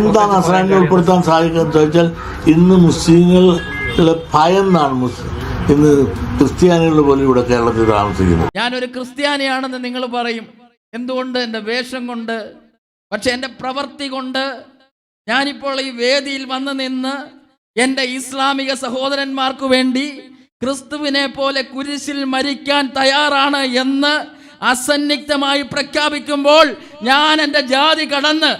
എന്താ നസ്രാണിനെ ഉൾപ്പെടുത്താൻ സാധിക്കുന്നത് ചോദിച്ചാൽ ഇന്ന് മുസ്ലിങ്ങളുടെ ഭയന്നാണ് മുസ്ലിം. ഇന്ന് ക്രിസ്ത്യാനികൾ പോലും ഇവിടെ കേരളത്തിൽ താമസിക്കുന്നത് ഞാനൊരു ക്രിസ്ത്യാനിയാണെന്ന് നിങ്ങൾ പറയും. എന്തുകൊണ്ട്? എന്റെ വേഷം കൊണ്ട്. പക്ഷെ എന്റെ പ്രവൃത്തി കൊണ്ട് ഞാനിപ്പോൾ ഈ വേദിയിൽ വന്ന് നിന്ന് എന്റെ ഇസ്ലാമിക സഹോദരന്മാർക്ക് വേണ്ടി ക്രിസ്തുവിനെ പോലെ കുരിശിൽ മരിക്കാൻ തയ്യാറാണ് എന്ന് അസന്നിഗ്ധമായി പ്രഖ്യാപിക്കുമ്പോൾ ഞാൻ എന്റെ ജാതി കടന്ന്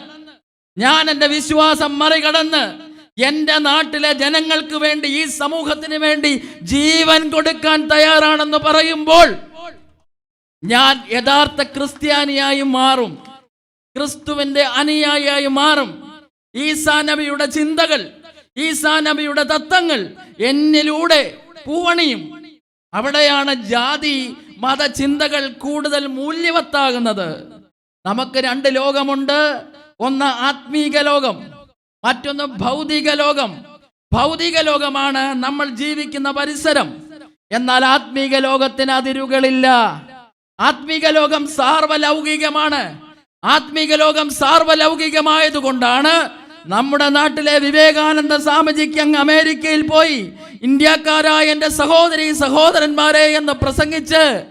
ഞാൻ എന്റെ വിശ്വാസം മറികടന്ന് എന്റെ നാട്ടിലെ ജനങ്ങൾക്ക് വേണ്ടി ഈ സമൂഹത്തിന് വേണ്ടി ജീവൻ കൊടുക്കാൻ തയ്യാറാണെന്ന് പറയുമ്പോൾ ഞാൻ യഥാർത്ഥ ക്രിസ്ത്യാനിയായി മാറും. ക്രിസ്തുവിന്റെ അനുയായിയായി മാറും. ഈസാ നബിയുടെ ചിന്തകൾ ഈസാ നബിയുടെ തത്വങ്ങൾ എന്നിലൂടെ പൂവണിയും. അവിടെയാണ് ജാതി മതചിന്തകൾ കൂടുതൽ മൂല്യവത്താകുന്നത്. നമുക്ക് രണ്ട് ലോകമുണ്ട്. ഒന്ന് ആത്മീക ലോകം മറ്റൊന്ന് ഭൗതിക ലോകം. ഭൗതിക ലോകമാണ് നമ്മൾ ജീവിക്കുന്ന പരിസരം. എന്നാൽ ആത്മീക ലോകത്തിന് അതിരുകളില്ല. ആത്മീക ലോകം സാർവലൗകികമാണ്. ആത്മീക ലോകം സാർവലൗകികമായതുകൊണ്ടാണ് നമ്മുടെ നാട്ടിലെ വിവേകാനന്ദ സ്വാമിജിക്ക് അങ്ങ് അമേരിക്കയിൽ പോയി. ഇന്ത്യക്കാരായ എന്റെ സഹോദരി സഹോദരന്മാരെ എന്ന് പ്രസംഗിച്ച്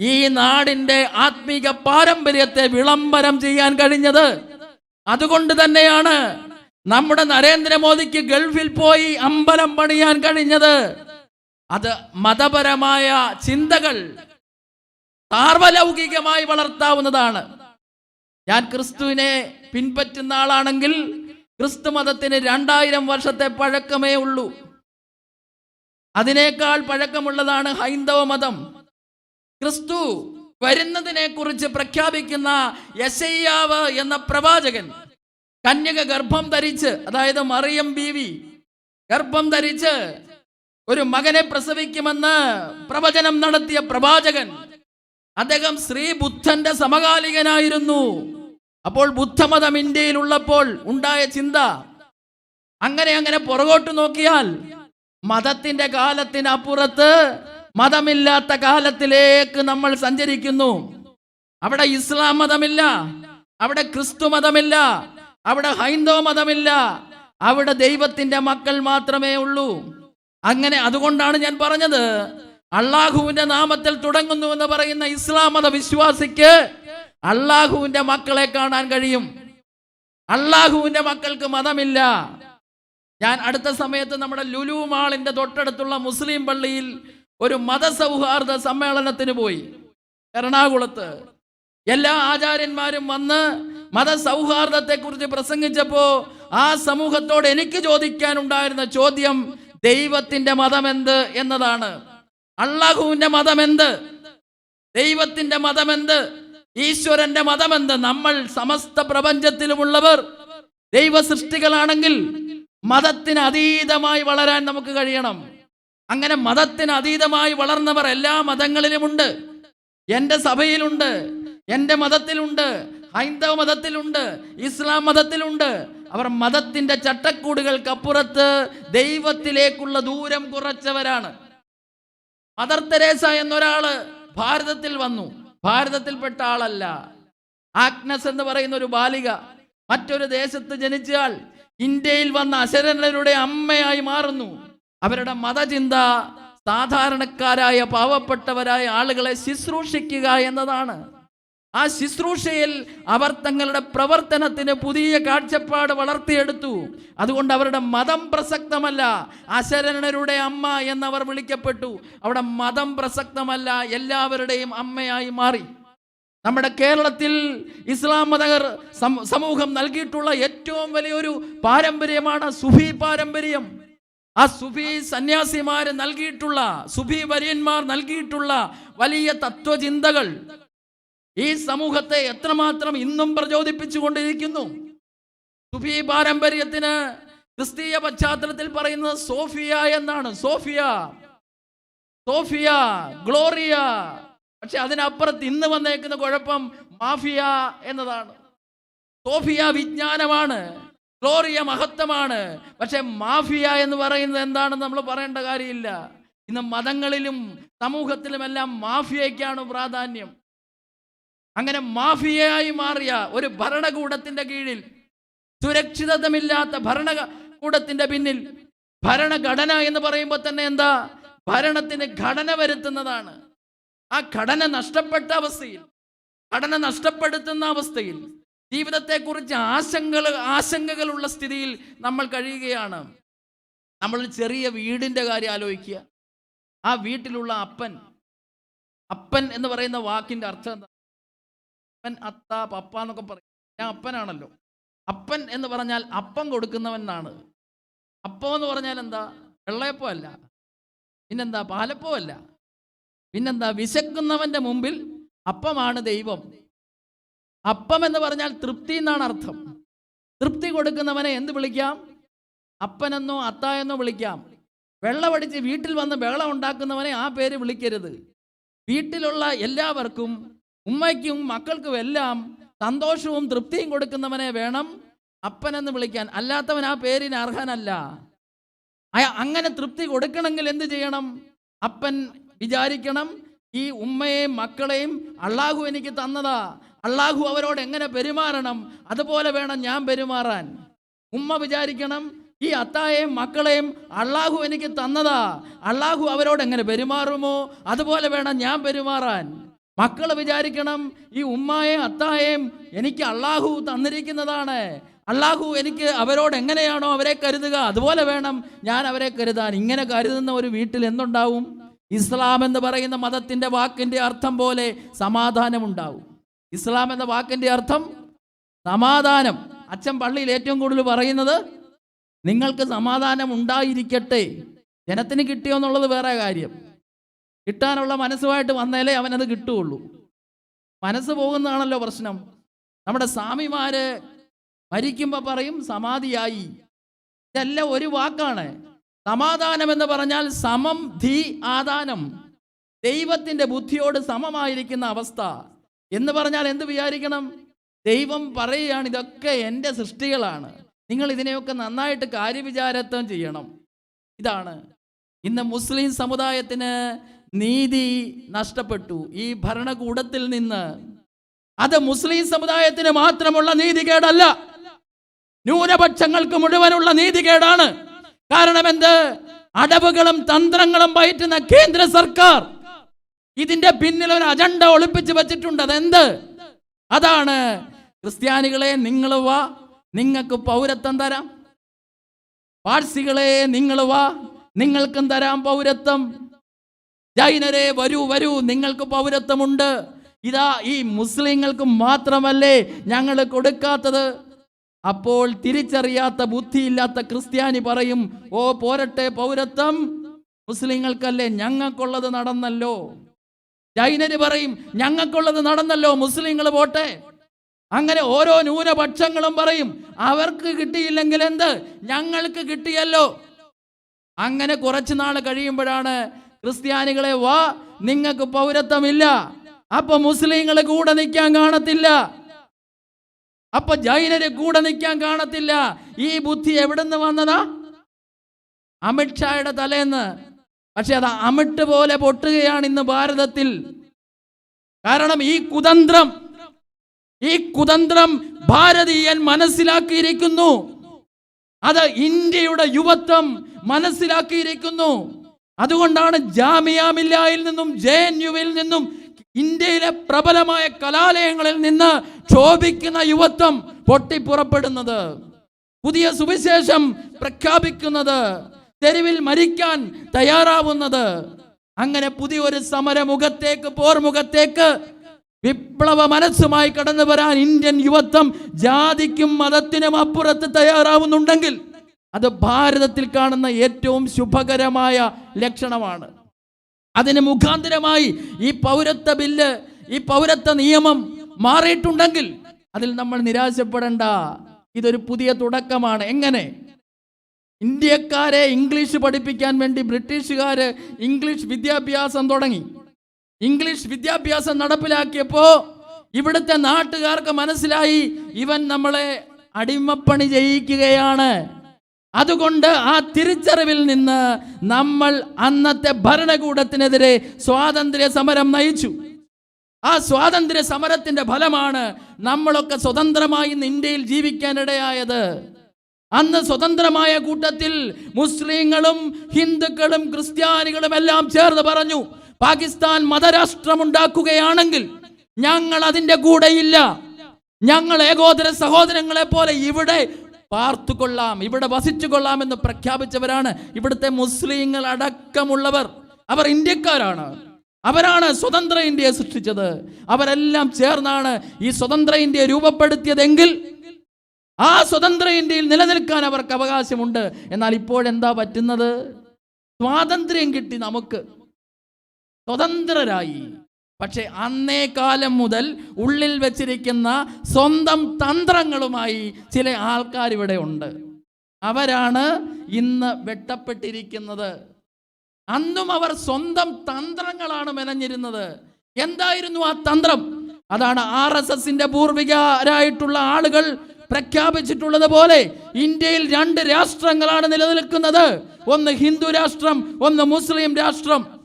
ഈ നാടിന്റെ ആത്മീക പാരമ്പര്യത്തെ വിളംബരം ചെയ്യാൻ കഴിഞ്ഞത് അതുകൊണ്ട് തന്നെയാണ് നമ്മുടെ നരേന്ദ്രമോദിക്ക് ഗൾഫിൽ പോയി അമ്പലം പണിയാൻ കഴിഞ്ഞത്. അത് മതപരമായ ചിന്തകൾ സാർവലൗകികമായി വളർത്താവുന്നതാണ്. ഞാൻ ക്രിസ്തുവിനെ പിൻപറ്റുന്ന ആളാണെങ്കിൽ ക്രിസ്തു മതത്തിന് രണ്ടായിരം വർഷത്തെ പഴക്കമേ ഉള്ളൂ. അതിനേക്കാൾ പഴക്കമുള്ളതാണ് ഹൈന്ദവ മതം. ക്രിസ്തു വരുന്നതിനെ കുറിച്ച് പ്രഖ്യാപിക്കുന്ന യശയ്യാവ് എന്ന പ്രവാചകൻ കന്യക ഗർഭം ധരിച്ച് അതായത് മറിയം ബീവി ഗർഭം ധരിച്ച് ഒരു മകനെ പ്രസവിക്കുമെന്ന് പ്രവചനം നടത്തിയ പ്രവാചകൻ അദ്ദേഹം ശ്രീ ബുദ്ധന്റെ സമകാലികനായിരുന്നു. അപ്പോൾ ബുദ്ധമതം ഇന്ത്യയിൽ ഉള്ളപ്പോൾ ഉണ്ടായ ചിന്ത അങ്ങനെ അങ്ങനെ പുറകോട്ട് നോക്കിയാൽ മതത്തിന്റെ കാലത്തിനപ്പുറത്ത് മതമില്ലാത്ത കാലത്തിലേക്ക് നമ്മൾ സഞ്ചരിക്കുന്നു. അവിടെ ഇസ്ലാം മതമില്ല അവിടെ ക്രിസ്തു മതമില്ല അവിടെ ഹൈന്ദവ മതമില്ല അവിടെ ദൈവത്തിന്റെ മക്കൾ മാത്രമേ ഉള്ളൂ. അങ്ങനെ അതുകൊണ്ടാണ് ഞാൻ പറഞ്ഞത് അള്ളാഹുവിന്റെ നാമത്തിൽ തുടങ്ങുന്നു എന്ന് പറയുന്ന ഇസ്ലാം മത വിശ്വാസിക്ക് അള്ളാഹുവിന്റെ മക്കളെ കാണാൻ കഴിയും. അള്ളാഹുവിന്റെ മക്കൾക്ക് മതമില്ല. ഞാൻ അടുത്ത സമയത്ത് നമ്മുടെ ലുലു മാളിന്റെ തൊട്ടടുത്തുള്ള മുസ്ലിം പള്ളിയിൽ ഒരു മതസൗഹാർദ്ദ സമ്മേളനത്തിന് പോയി. എറണാകുളത്ത് എല്ലാ ആചാര്യന്മാരും വന്ന് മതസൗഹാർദ്ദത്തെക്കുറിച്ച് പ്രസംഗിച്ചപ്പോൾ ആ സമൂഹത്തോട് എനിക്ക് ചോദിക്കാനുണ്ടായിരുന്ന ചോദ്യം ദൈവത്തിന്റെ മതമെന്ത് എന്നതാണ്. അള്ളാഹുവിന്റെ മതമെന്ത്? ദൈവത്തിന്റെ മതമെന്ത്? ഈശ്വരന്റെ മതമെന്ത്? നമ്മൾ സമസ്ത പ്രപഞ്ചത്തിലുമുള്ളവർ ദൈവ സൃഷ്ടികളാണെങ്കിൽ മതത്തിന് അതീതമായി വളരാൻ നമുക്ക് കഴിയണം. അങ്ങനെ മതത്തിന് അതീതമായി വളർന്നവർ എല്ലാ മതങ്ങളിലുമുണ്ട്. എന്റെ സഭയിലുണ്ട് എന്റെ മതത്തിലുണ്ട് ഹൈന്ദവ മതത്തിലുണ്ട് ഇസ്ലാം മതത്തിലുണ്ട്. അവർ മതത്തിന്റെ ചട്ടക്കൂടുകൾക്കപ്പുറത്ത് ദൈവത്തിലേക്കുള്ള ദൂരം കുറച്ചവരാണ്. മദർ തെരേസ എന്നൊരാൾ ഭാരതത്തിൽ വന്നു. ഭാരതത്തിൽപ്പെട്ട ആളല്ല. ആഗ്നസ് എന്ന് പറയുന്ന ഒരു ബാലിക മറ്റൊരു ദേശത്ത് ജനിച്ചാൽ ഇന്ത്യയിൽ വന്ന അശരണരുടെ അമ്മയായി മാറുന്നു. അവരുടെ മതചിന്ത സാധാരണക്കാരായ പാവപ്പെട്ടവരായ ആളുകളെ ശുശ്രൂഷിക്കുക എന്നതാണ്. ആ ശുശ്രൂഷയിൽ അവർ തങ്ങളുടെ പ്രവർത്തനത്തിന് പുതിയ കാഴ്ചപ്പാട് വളർത്തിയെടുത്തു. അതുകൊണ്ട് അവരുടെ മതം പ്രസക്തമല്ല. അശരണരുടെ അമ്മ എന്നവർ വിളിക്കപ്പെട്ടു. അവിടെ മതം പ്രസക്തമല്ല. എല്ലാവരുടെയും അമ്മയായി മാറി. നമ്മുടെ കേരളത്തിൽ ഇസ്ലാം മതകർ സമൂഹം നൽകിയിട്ടുള്ള ഏറ്റവും വലിയൊരു പാരമ്പര്യമാണ് സുഫി പാരമ്പര്യം. ആ സുഫി സന്യാസിമാര് നൽകിയിട്ടുള്ള സുഫി വര്യന്മാർ നൽകിയിട്ടുള്ള വലിയ തത്വചിന്തകൾ ഈ സമൂഹത്തെ എത്രമാത്രം ഇന്നും പ്രചോദിപ്പിച്ചുകൊണ്ടിരിക്കുന്നു. സുഫി പാരമ്പര്യത്തിന് ക്രിസ്തീയ പശ്ചാത്തലത്തിൽ പറയുന്നത് സോഫിയ എന്നാണ്. Sofia Sofia Gloria. പക്ഷെ അതിനപ്പുറത്ത് ഇന്ന് വന്നേക്കുന്ന കുഴപ്പം മാഫിയ എന്നതാണ്. സോഫിയ വിജ്ഞാനമാണ്. ഗ്ലോറിയ മഹത്വമാണ്. പക്ഷേ മാഫിയ എന്ന് പറയുന്നത് എന്താണെന്ന് നമ്മൾ പറയേണ്ട കാര്യമില്ല. ഇന്ന് മതങ്ങളിലും സമൂഹത്തിലുമെല്ലാം മാഫിയയ്ക്കാണ് പ്രാധാന്യം. അങ്ങനെ മാഫിയയായി മാറിയ ഒരു ഭരണകൂടത്തിന്റെ കീഴിൽ സുരക്ഷിതത്വമില്ലാത്ത ഭരണകൂടത്തിന്റെ പിന്നിൽ ഭരണഘടന എന്ന് പറയുമ്പോൾ തന്നെ എന്താ? ഭരണത്തിന് ഘടന വരുത്തുന്നതാണ്. ആ ഘടന നഷ്ടപ്പെട്ട അവസ്ഥയിൽ ഘടന നഷ്ടപ്പെടുത്തുന്ന അവസ്ഥയിൽ ജീവിതത്തെക്കുറിച്ച് ആശങ്കകൾ ആശങ്കകളുള്ള സ്ഥിതിയിൽ നമ്മൾ കഴിയുകയാണ്. നമ്മൾ ചെറിയ വീടിന്റെ കാര്യം ആലോചിക്കുക. ആ വീട്ടിലുള്ള അപ്പൻ അപ്പൻ എന്ന് പറയുന്ന വാക്കിന്റെ അർത്ഥം എന്താ? അപ്പൻ അത്ത പപ്പ എന്നൊക്കെ പറയും. ഞാൻ അപ്പനാണല്ലോ. അപ്പൻ എന്ന് പറഞ്ഞാൽ അപ്പം കൊടുക്കുന്നവൻ എന്നാണ് അപ്പം എന്ന് പറഞ്ഞാൽ എന്താ? വെള്ളയപ്പം അല്ല. പിന്നെന്താ? പാലപ്പം അല്ല. പിന്നെന്താ? വിശക്കുന്നവന്റെ മുമ്പിൽ അപ്പമാണ് ദൈവം. അപ്പം എന്ന് പറഞ്ഞാൽ തൃപ്തി എന്നാണ് അർത്ഥം. തൃപ്തി കൊടുക്കുന്നവനെ എന്ത് വിളിക്കാം? അപ്പനെന്നോ അത്ത എന്നോ വിളിക്കാം. വെള്ളമടിച്ച് വീട്ടിൽ വന്ന് വെള്ളം ഉണ്ടാക്കുന്നവനെ ആ പേര് വിളിക്കരുത്. വീട്ടിലുള്ള എല്ലാവർക്കും ഉമ്മയ്ക്കും മക്കൾക്കും എല്ലാം സന്തോഷവും തൃപ്തിയും കൊടുക്കുന്നവനെ വേണം അപ്പനെന്ന് വിളിക്കാൻ. അല്ലാത്തവൻ ആ പേരിന് അർഹനല്ല. അങ്ങനെ തൃപ്തി കൊടുക്കണമെങ്കിൽ എന്ത് ചെയ്യണം? അപ്പൻ വിചാരിക്കണം ഈ ഉമ്മയെയും മക്കളെയും അള്ളാഹു എനിക്ക് തന്നതാ. അള്ളാഹു അവരോട് എങ്ങനെ പെരുമാറണം? അതുപോലെ വേണം ഞാൻ പെരുമാറാൻ. ഉമ്മ വിചാരിക്കണം ഈ അത്തായെയും മക്കളെയും അള്ളാഹു എനിക്ക് തന്നതാ. അള്ളാഹു അവരോട് എങ്ങനെ പെരുമാറുമോ? അതുപോലെ വേണം ഞാൻ പെരുമാറാൻ. മക്കൾ വിചാരിക്കണം ഈ ഉമ്മായെയും അത്തായെയും എനിക്ക് അള്ളാഹു തന്നിരിക്കുന്നതാണ്. അള്ളാഹു എനിക്ക് അവരോട് എങ്ങനെയാണോ അവരെ കരുതുക. അതുപോലെ വേണം ഞാൻ അവരെ കരുതാൻ. ഇങ്ങനെ കരുതുന്ന ഒരു വീട്ടിൽ എന്തുണ്ടാവും? ഇസ്ലാം എന്ന് പറയുന്ന മതത്തിന്റെ വാക്കിന്റെ അർത്ഥം പോലെ സമാധാനമുണ്ടാവും. ഇസ്ലാം എന്ന വാക്കിന്റെ അർത്ഥം സമാധാനം. അച്ഛൻ പള്ളിയിൽ ഏറ്റവും കൂടുതൽ പറയുന്നത് നിങ്ങൾക്ക് സമാധാനം ഉണ്ടായിരിക്കട്ടെ. ജനത്തിന് കിട്ടിയോ എന്നുള്ളത് വേറെ കാര്യം. കിട്ടാനുള്ള മനസ്സുമായിട്ട് വന്നാലേ അവനത് കിട്ടുകയുള്ളൂ. മനസ്സ് പോകുന്നതാണല്ലോ പ്രശ്നം. നമ്മുടെ സ്വാമിമാര് മരിക്കുമ്പോൾ പറയും സമാധിയായി. ഇതെല്ലാം ഒരു വാക്കാണ്. സമാധാനം എന്ന് പറഞ്ഞാൽ സമം ധി ആദാനം. ദൈവത്തിന്റെ ബുദ്ധിയോട് സമമായിരിക്കുന്ന അവസ്ഥ എന്ന് പറഞ്ഞാൽ എന്ത് വിചാരിക്കണം? ദൈവം പറയുകയാണ് ഇതൊക്കെ എന്റെ സൃഷ്ടികളാണ്. നിങ്ങൾ ഇതിനെയൊക്കെ നന്നായിട്ട് കാര്യവിചാരത്വം ചെയ്യണം. ഇതാണ്. ഇന്ന് മുസ്ലിം സമുദായത്തിന് നീതി നഷ്ടപ്പെട്ടു. ഈ ഭരണകൂടത്തിൽ നിന്ന് അത് മുസ്ലിം സമുദായത്തിന് മാത്രമുള്ള നീതികേടല്ല. ന്യൂനപക്ഷങ്ങൾക്ക് മുഴുവനുള്ള നീതികേടാണ്. കാരണം എന്ത്? അടവുകളും തന്ത്രങ്ങളും പയറ്റുന്ന കേന്ദ്ര സർക്കാർ ഇതിന്റെ പിന്നിൽ ഒരു അജണ്ട ഒളിപ്പിച്ച് വെച്ചിട്ടുണ്ട്. അതെന്ത്? അതാണ് ക്രിസ്ത്യാനികളെ നിങ്ങൾ വാ നിങ്ങൾക്ക് പൗരത്വം തരാം. പാഴ്സികളെ നിങ്ങൾ വാ നിങ്ങൾക്കും തരാം പൗരത്വം. ജൈനരെ വരൂ വരൂ നിങ്ങൾക്ക് പൗരത്വമുണ്ട്. ഇതാ ഈ മുസ്ലിങ്ങൾക്ക് മാത്രമല്ലേ ഞങ്ങൾ കൊടുക്കാത്തത്? അപ്പോൾ തിരിച്ചറിയാത്ത ബുദ്ധിയില്ലാത്ത ക്രിസ്ത്യാനി പറയും ഓ പോരട്ടെ പൗരത്വം. മുസ്ലിങ്ങൾക്കല്ലേ ഞങ്ങൾക്കുള്ളത് നടന്നല്ലോ? ജൈനര് പറയും ഞങ്ങൾക്കുള്ളത് നടന്നല്ലോ മുസ്ലിങ്ങൾ പോട്ടെ. അങ്ങനെ ഓരോ ന്യൂനപക്ഷങ്ങളും പറയും അവർക്ക് കിട്ടിയില്ലെങ്കിൽ എന്ത്? ഞങ്ങൾക്ക് കിട്ടിയല്ലോ. അങ്ങനെ കുറച്ചു നാൾ കഴിയുമ്പോഴാണ് ക്രിസ്ത്യാനികളെ വാ നിങ്ങൾക്ക് പൗരത്വമില്ല. അപ്പൊ മുസ്ലിങ്ങൾ കൂടെ നിൽക്കാൻ കാണത്തില്ല. അപ്പൊ ജൈനര് കൂടെ നിൽക്കാൻ കാണത്തില്ല. ഈ ബുദ്ധി എവിടുന്ന് വന്നതാ? അമിത്ഷായുടെ തലേന്ന്. പക്ഷെ അത് അമിട്ട് പോലെ പൊട്ടുകയാണ് ഇന്ന് ഭാരതത്തിൽ. കാരണം ഈ കുതന്ത്രം ഈ കുതന്ത്രം ഭാരതീയൻ മനസ്സിലാക്കിയിരിക്കുന്നു. അത് ഇന്ത്യയുടെ യുവത്വം മനസ്സിലാക്കിയിരിക്കുന്നു. അതുകൊണ്ടാണ് ജാമിയ മില്ലായിൽ നിന്നും ജെ എൻ യുവിൽ നിന്നും ഇന്ത്യയിലെ പ്രബലമായ കലാലയങ്ങളിൽ നിന്ന് ക്ഷോഭിക്കുന്ന യുവത്വം പൊട്ടിപ്പുറപ്പെടുന്നത്. പുതിയ സുവിശേഷം പ്രഖ്യാപിക്കുന്നത് തെരുവിൽ മരിക്കാൻ തയ്യാറാവുന്നത്. അങ്ങനെ പുതിയൊരു സമരമുഖത്തേക്ക് പോർമുഖത്തേക്ക് വിപ്ലവ മനസ്സുമായി കടന്നു വരാൻ ഇന്ത്യൻ യുവത്വം ജാതിക്കും മതത്തിനും അപ്പുറത്ത് തയ്യാറാവുന്നുണ്ടെങ്കിൽ അത് ഭാരതത്തിൽ കാണുന്ന ഏറ്റവും ശുഭകരമായ ലക്ഷണമാണ്. അതിന് മുഖാന്തരമായി ഈ പൗരത്വ ബില്ല് ഈ പൗരത്വ നിയമം മാറിയിട്ടുണ്ടെങ്കിൽ അതിൽ നമ്മൾ നിരാശപ്പെടേണ്ട. ഇതൊരു പുതിയ തുടക്കമാണ്. എങ്ങനെ? ഇന്ത്യക്കാരെ ഇംഗ്ലീഷ് പഠിപ്പിക്കാൻ വേണ്ടി ബ്രിട്ടീഷുകാര് ഇംഗ്ലീഷ് വിദ്യാഭ്യാസം തുടങ്ങി. ഇംഗ്ലീഷ് വിദ്യാഭ്യാസം നടപ്പിലാക്കിയപ്പോൾ ഇവിടുത്തെ നാട്ടുകാർക്ക് മനസ്സിലായി ഇവൻ നമ്മളെ അടിമപ്പണി ചെയ്യിക്കുകയാണ്. അതുകൊണ്ട് ആ തിരിച്ചറിവിൽ നിന്ന് നമ്മൾ അന്നത്തെ ഭരണകൂടത്തിനെതിരെ സ്വാതന്ത്ര്യ സമരം നയിച്ചു. ആ സ്വാതന്ത്ര്യ സമരത്തിന്റെ ഫലമാണ് നമ്മളൊക്കെ സ്വതന്ത്രമായി ഇന്ന് ഇന്ത്യയിൽ ജീവിക്കാനിടയായത് അന്ന് സ്വതന്ത്രമായ കൂട്ടത്തിൽ മുസ്ലിങ്ങളും ഹിന്ദുക്കളും ക്രിസ്ത്യാനികളും എല്ലാം ചേർന്ന് പറഞ്ഞു പാകിസ്ഥാൻ മതരാഷ്ട്രമുണ്ടാക്കുകയാണെങ്കിൽ ഞങ്ങൾ അതിന്റെ കൂടെയില്ല. ഞങ്ങൾ ഏകോദര സഹോദരങ്ങളെ പോലെ ഇവിടെ പാർത്തുകൊള്ളാം ഇവിടെ വസിച്ചുകൊള്ളാം എന്ന് പ്രഖ്യാപിച്ചവരാണ് ഇവിടുത്തെ മുസ്ലിങ്ങൾ അടക്കമുള്ളവർ. അവർ ഇന്ത്യക്കാരാണ്. അവരാണ് സ്വതന്ത്ര ഇന്ത്യയെ സൃഷ്ടിച്ചത്. അവരെല്ലാം ചേർന്നാണ് ഈ സ്വതന്ത്ര ഇന്ത്യയെ രൂപപ്പെടുത്തിയതെങ്കിൽ ആ സ്വതന്ത്ര ഇന്ത്യയിൽ നിലനിൽക്കാൻ അവർക്ക് അവകാശമുണ്ട്. എന്നാൽ ഇപ്പോഴെന്താ പറ്റുന്നത്? സ്വാതന്ത്ര്യം കിട്ടി നമുക്ക്. സ്വതന്ത്രരായി. പക്ഷെ കാലം മുതൽ ഉള്ളിൽ വെച്ചിരിക്കുന്ന സ്വന്തം തന്ത്രങ്ങളുമായി ചില ആൾക്കാർ ഇവിടെ ഉണ്ട്. അവരാണ് ഇന്ന് വെട്ടപ്പെട്ടിരിക്കുന്നത്. അന്നും അവർ സ്വന്തം തന്ത്രങ്ങളാണ് മെനഞ്ഞിരുന്നത്. എന്തായിരുന്നു ആ തന്ത്രം? അതാണ് ആർ എസ് എസിന്റെ പൂർവികരായിട്ടുള്ള ആളുകൾ പ്രഖ്യാപിച്ചിട്ടുള്ളത് പോലെ ഇന്ത്യയിൽ രണ്ട് രാഷ്ട്രങ്ങളാണ് നിലനിൽക്കുന്നത്. ഒന്ന് ഹിന്ദു രാഷ്ട്രം ഒന്ന് മുസ്ലിം രാഷ്ട്രം.